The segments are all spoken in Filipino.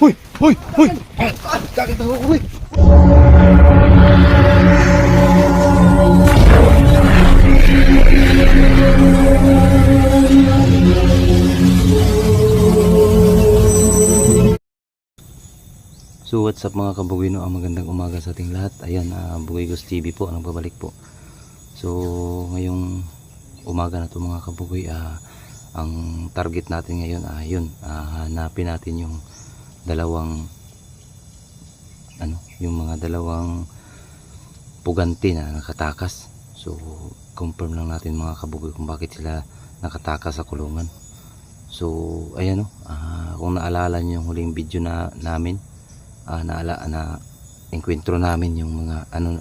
Hoy! Hoy! Hoy! Ah, sakit ako, hoy! So what's up mga kabugino ang magandang umaga sa ating lahat Ayan, uh, Bugigos TV po, ang babalik po So ngayong umaga na to mga kabugoy ah, Ang target natin ngayon ah, yun, ah, hanapin natin yung dalawang ano, yung mga dalawang puganti na nakatakas. So confirm lang natin mga kabugoy kung bakit sila nakatakas sa kulungan. So ayan o, ah, kung naalala nyo yung huling video na namin ah, naala na enkwentro namin yung mga ano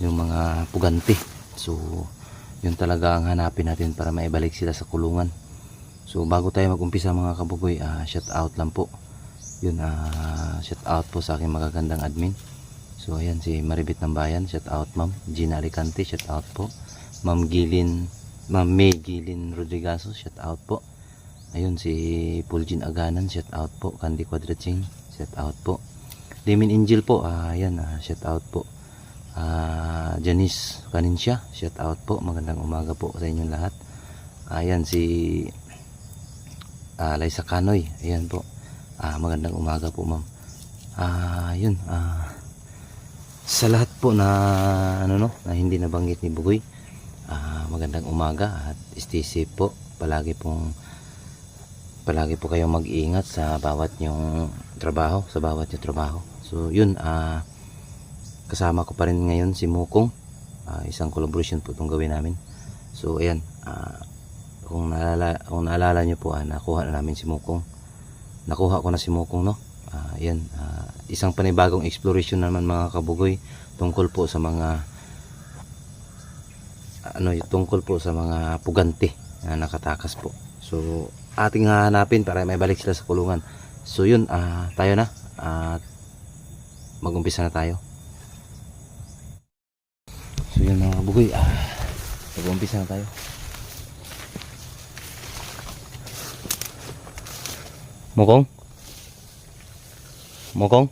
yung mga puganti so yun talaga ang hanapin natin para maibalik sila sa kulungan so bago tayo magumpisa mga kabugoy ah, shout out lang po. Yun ah, shout out po sa aking magagandang admin. So ayan si Maribit ng Bayan shout out ma'am. Gina Alicante shout out po. Ma'am Gilin ma'am May Gilin Rodrigaso shout out po. Ayun si Puljin Aganan shout out po. Candy Quadraching shout out po. Demin Angel po, ah, ayan, ah, shout out po. Ah, Janice Kaninsya, shout out po. Magandang umaga po sa inyong lahat. Ayan si ah, Liza Kanoy, ayan po. Ah, magandang umaga po, ma'am. Ah, yun, ah, sa lahat po na ano no, na hindi nabanggit ni Bugoy. Ah, magandang umaga at stay safe po. Palagi pong palagi po kayong mag-iingat sa bawat nyong trabaho, sa bawat nyong trabaho. So yun, ah kasama ko pa rin ngayon si Mukong. Ah, isang collaboration po itong gawin namin. So ayan, ah, kung naalala, kung naalala nyo po, ah, nakuha na namin si Mukong. Nakuha ko na si Mukong, no? Ah, ayan, ah, isang panibagong exploration naman mga kabugoy tungkol po sa mga ano tungkol po sa mga puganti na nakatakas po. So ating hahanapin para may balik sila sa kulungan. So yun, ah, tayo na. At mag-umpisa na tayo. So yun mga bugoy, ah, mag-umpisa na tayo. Mukong? Mukong?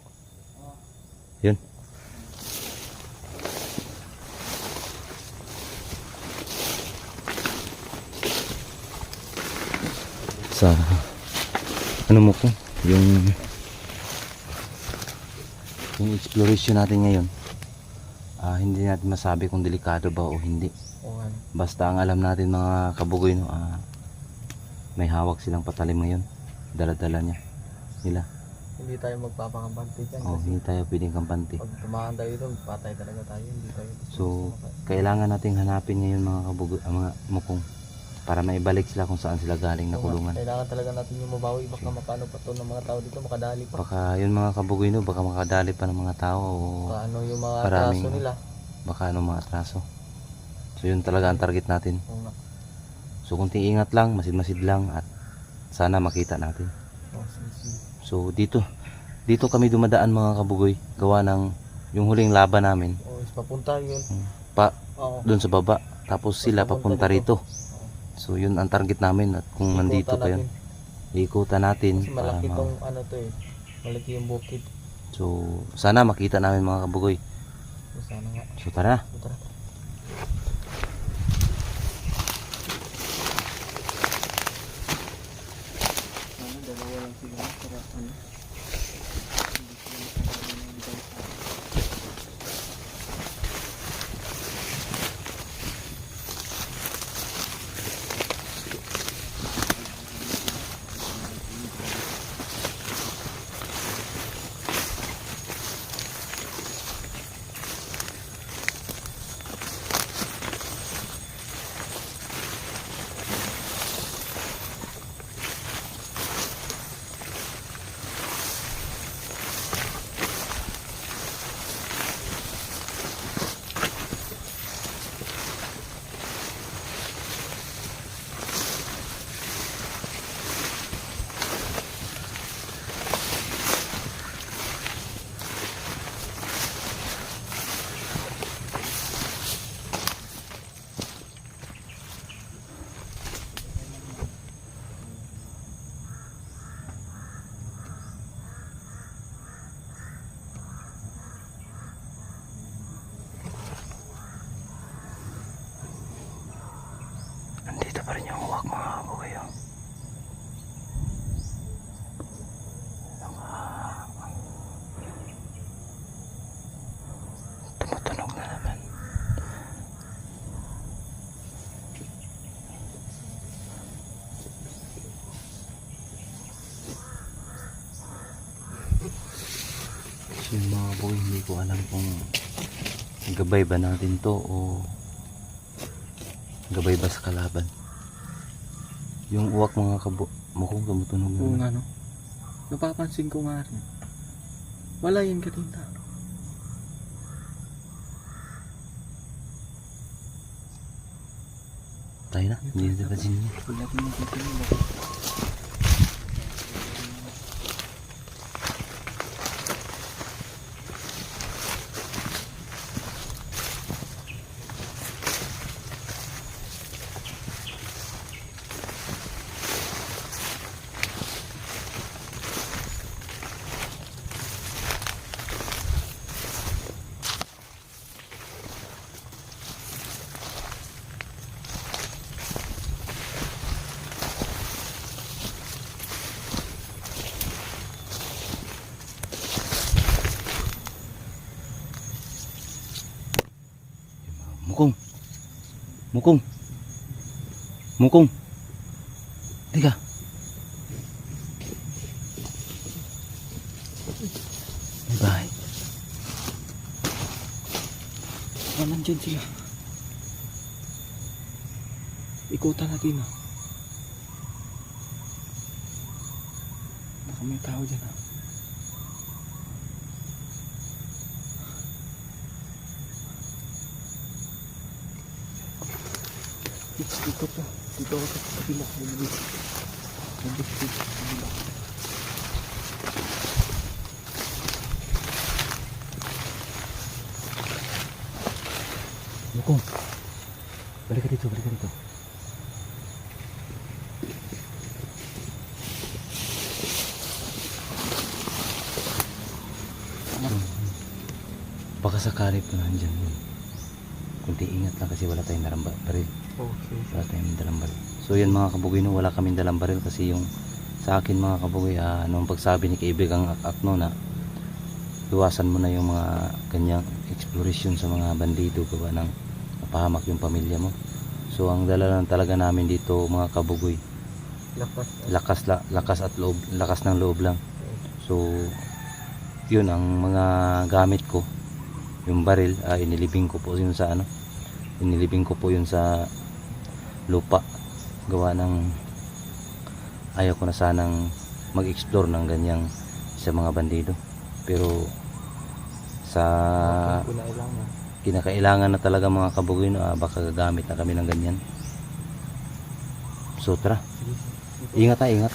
Yun. Sa ano mo ko? Yung yung exploration natin ngayon ah, hindi natin masabi kung delikado ba o hindi basta ang alam natin mga kabugoy no, ah, may hawak silang patalim ngayon dala-dala niya nila Hindi tayo magpapakambante dyan oh, hindi tayo pwedeng kampante pag tumahan tayo doon, patay talaga tayo. Hindi tayo so kailangan nating hanapin ngayon mga kabugoy ah, mga mukong para maibalik sila kung saan sila galing na kulungan Kailangan talaga natin yung mabawi. Baka makano pa to ng mga tao dito, makadali pa. baka yun mga kabugoy no baka makadali pa ng mga tao o Baka ano yung mga Maraming- atraso nila. baka ano mga atraso so yun talaga ang target natin so kunting ingat lang masid-masid lang at sana makita natin sige. so dito dito kami dumadaan mga kabugoy gawa ng yung huling laban namin is papunta yun. pa Oo. doon sa baba tapos sila papunta rito so yun ang target namin at kung nandito pa yun ikutan natin Kasi para malaki ma- tong ano to eh. Malaki yung bukid. so sana makita namin mga kabugoy So, sana nga. so tara So, tara. 嗯。Sila para ano. ko alam kung gabay ba natin to o gabay ba sa kalaban. Yung uwak mga kabo, mukhang kamutunog Oo na. nga no. Napapansin ko nga rin. Wala yan kanina. Tayo na, hindi na natin niya. Wala napapansin mo. Mukong. Mukong. Mukong. May bahay. Ah, nandyan sila. Ikutan natin ah. Baka may tao dyan ah. Dito, dito pa. Dito ako sa kabila. Dito. Dito, dito, sa kabila. Mukong. Balik ka dito, balik ka dito. Baka sakali po nandyan yun. Kunti ingat lang kasi wala tayong dalang ba- baril. Okay. Wala tayong dalang baril. So yan mga kabugoy no, wala kaming dalang baril kasi yung sa akin mga kabugoy, ah, nung pagsabi ni kaibigang akno na iwasan mo na yung mga kanyang exploration sa mga bandido gawa ng mapahamak yung pamilya mo. So ang dala lang talaga namin dito mga kabugoy, Lapas. lakas la, lakas at loob, lakas ng loob lang. So yun ang mga gamit ko. Yung baril, ah, inilibing ko po yun sa ano. Inilibing ko po yun sa lupa. Gawa ng ayaw ko na sanang mag-explore ng ganyang sa mga bandido. Pero sa kinakailangan na talaga mga kabugoy no, ah, baka gagamit na kami ng ganyan. Sige. ingat ha, ingat.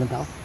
Lamel.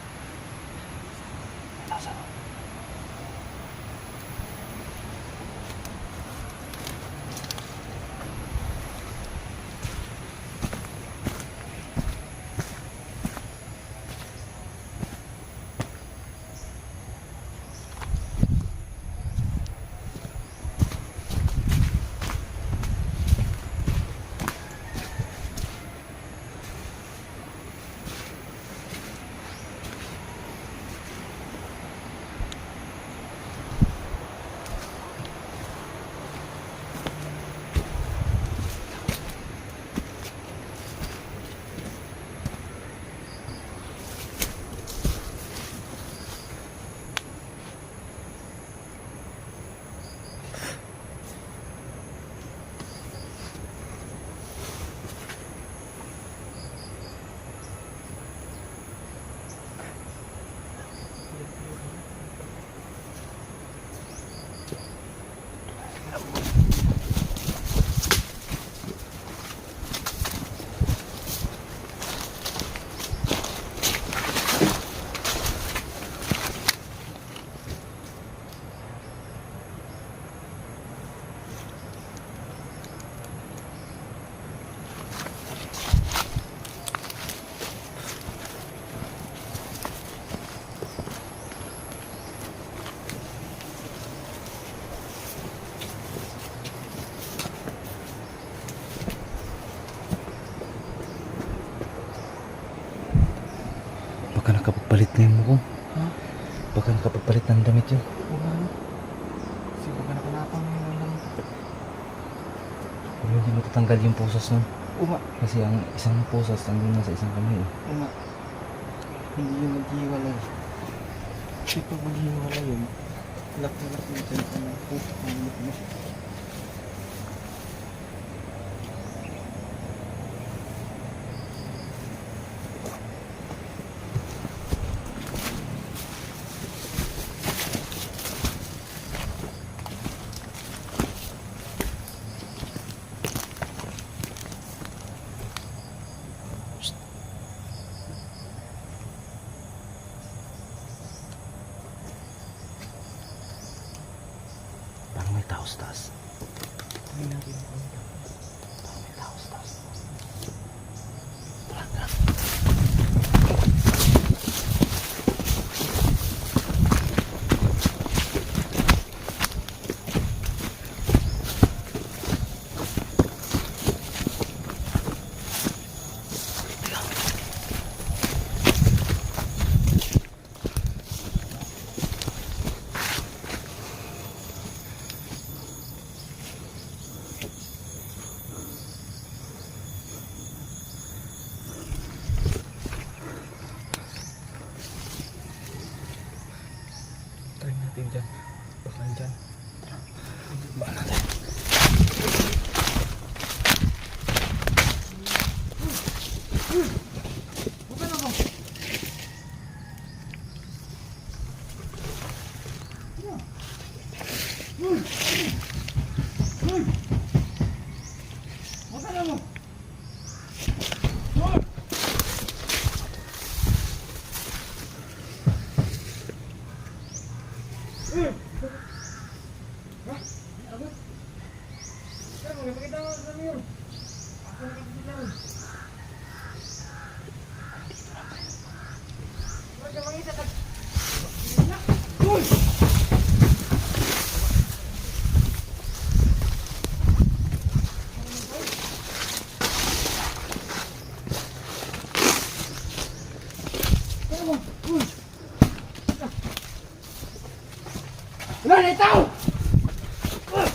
Nakapagpalit na yung muko. Ha? Baka nakapagpalit ng damit yun. Oo nga. Kasi baka nakanapang yun lang. Pero hindi matatanggal yung pusas nun. Nga. Kasi ang isang pusas nandun na sa isang kamay eh. Nga. Hindi yun maghiwalay. Kasi pag maghiwalay yun, lak-lak mo dyan sa mga puso ng look mo. Parang may tao sa taas. Hindi natin ako. Parang may tao sa taas. Tara, tara. Try natin dyan. Baka dyan. Baka natin.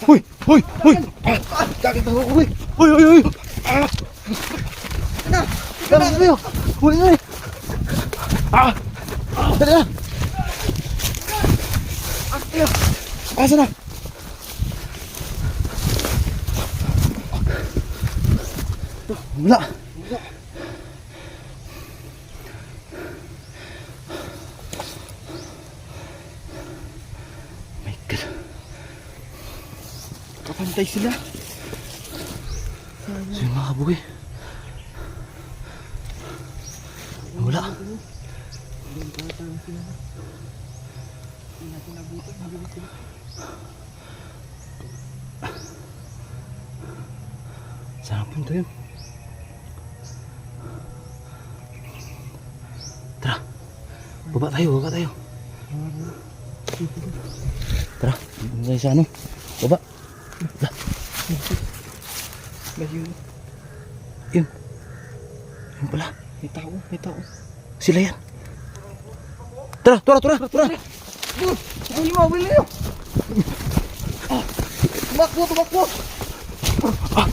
Uy! Uy! Uy! Kakit ako, uy! Uy! Uy! Uy! Ah! Tara, tayo! Uy! Uy! Ah! Tara na! Asa na? Wala! My Kapantay sila. So yung mga kabugi. Wala. Saan punta yun? Tara. Baba tayo, baba tayo. Tara, tayo sa ano? Baba. Layo. Yun. Yun pala. May tao, may tao. Sila yan. Tara, tara, tara, tara. Huli mo, huli mo! Ah! Tumakbo, tumakbo! Ah,